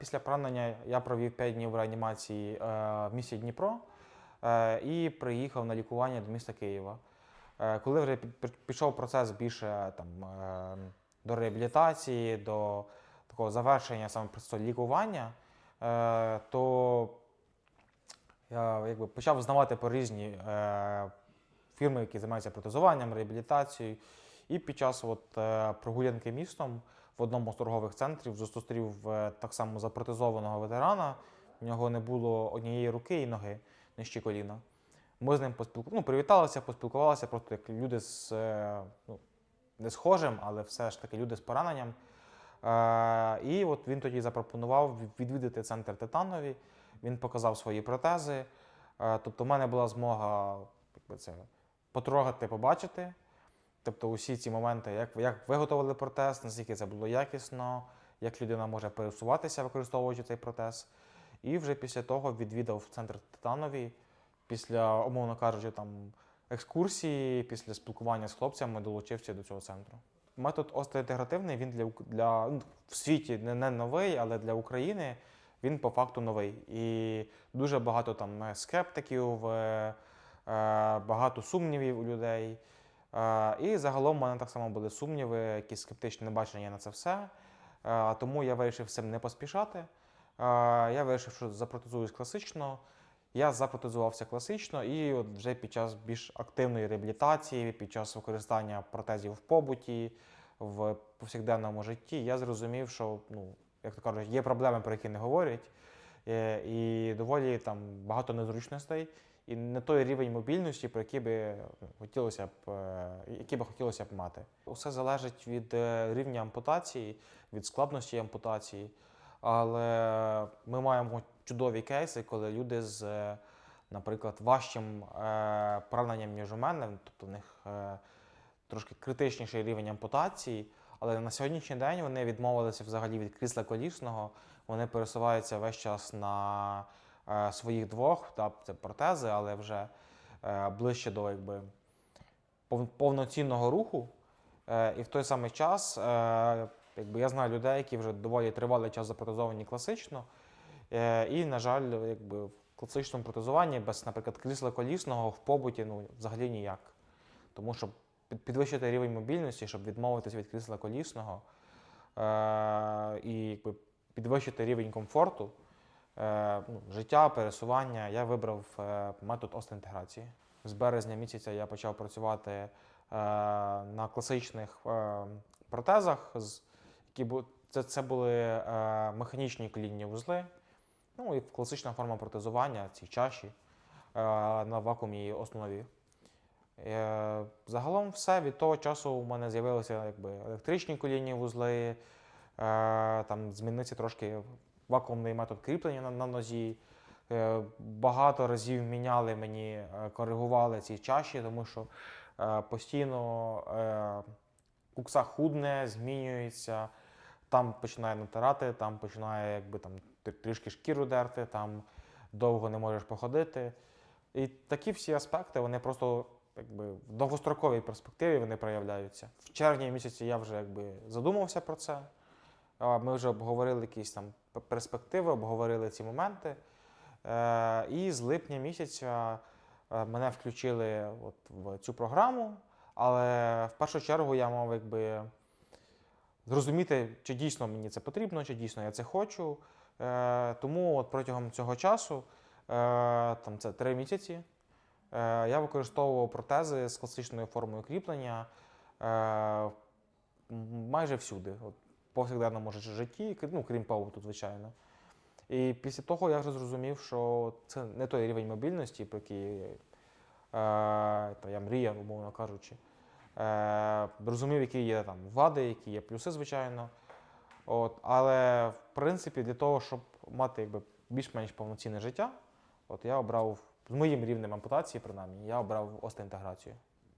Після поранення я провів 5 днів в реанімації е, в місті Дніпро е, і приїхав на лікування до міста Києва. Е, Коли вже пі- пі- пішов процес більше там, до реабілітації, до такого завершення саме лікування, то я якби, почав знавати по різні фірми, які займаються протезуванням, реабілітацією. І під час от, е, прогулянки містом в одному з торгових центрів зустрів е, так само запротезованого ветерана. У нього не було однієї руки і ноги нижче коліна. Ми з ним поспілку... ну, привіталися, поспілкувалися, просто як люди з е, ну, не схожим, але все ж таки люди з пораненням. Е, і от він тоді запропонував відвідати центр Титанові. Він показав свої протези. Е, тобто, в мене була змога якби це, потрогати, побачити. Тобто, усі ці моменти, як, як виготовили протез, наскільки це було якісно, як людина може пересуватися, використовуючи цей протез. І вже після того відвідав центр Титанові. Після, умовно кажучи, там екскурсії, після спілкування з хлопцями долучився до цього центру. Метод остеоінтегративний він для, для ну, в світі не, не новий, але для України він по факту новий. І дуже багато там е, скептиків, е, е, багато сумнівів у людей. І загалом в мене так само були сумніви, якісь скептичне бачення на це все. Тому я вирішив цим не поспішати. Я вирішив, що запротезуюсь класично. Я запротезувався класично, і от вже під час більш активної реабілітації, під час використання протезів в побуті, в повсякденному житті, я зрозумів, що ну, як то кажуть, є проблеми, про які не говорять, е, і доволі там багато незручностей, і не той рівень мобільності, про який би хотілося б, е, який би хотілося б мати. Усе залежить від е, рівня ампутації, від складності ампутації. Але ми маємо чудові кейси, коли люди з, е, наприклад, важчим пораненням, ніж у мене, тобто в них трошки критичніший рівень ампутації, але на сьогоднішній день вони відмовилися взагалі від крісла колісного, вони пересуваються весь час на своїх двох, та, це протези, але вже е, ближче до якби, пов- повноцінного руху. Е, і в той самий час е, якби, я знаю людей, які вже доволі тривалий час запротезовані класично. Е, і, на жаль, якби, в класичному протезуванні без, наприклад, крісла колісного в побуті ну, взагалі ніяк. Тому що підвищити рівень мобільності, щоб відмовитися від крісла колісного е, і якби, підвищити рівень комфорту, е, життя, пересування, я вибрав е, метод остеінтеграції. З березня місяця я почав працювати е, на класичних е, протезах, які це, це були е, механічні колінні вузли, ну і класична форма протезування, ці чаші е, на вакуумній основі. Е, Загалом все від того часу у мене з'явилися електричні колінні вузли, е, там змінився трошки вакуумний метод кріплення на, на нозі. Е, Багато разів міняли мені, е, коригували ці чаші, тому що е, постійно кукса худне, змінюється, там починає натирати, там починає якби, там, трішки шкіру дерти, там довго не можеш походити. І такі всі аспекти, вони просто якби, в довгостроковій перспективі вони проявляються. В червні місяці я вже якби, задумався про це. Ми вже обговорили якісь там перспективи, обговорили ці моменти. Е, І з липня місяця е, мене включили от в цю програму, але в першу чергу я мав якби зрозуміти, чи дійсно мені це потрібно, чи дійсно я це хочу. Е, Тому от протягом цього часу, там це три місяці, я використовував протези з класичною формою кріплення майже всюди, от, повсякденному жи- житті, ну, крім побуту, звичайно. І після того я вже зрозумів, що це не той рівень мобільності, про який е, та я мріяв, умовно кажучи. Е, розумів, які є там вади, які є плюси, звичайно. От, але в принципі, для того, щоб мати якби, більш-менш повноцінне життя, от я обрав з моїм рівнем ампутації, принаймні, я обрав остеінтеграцію.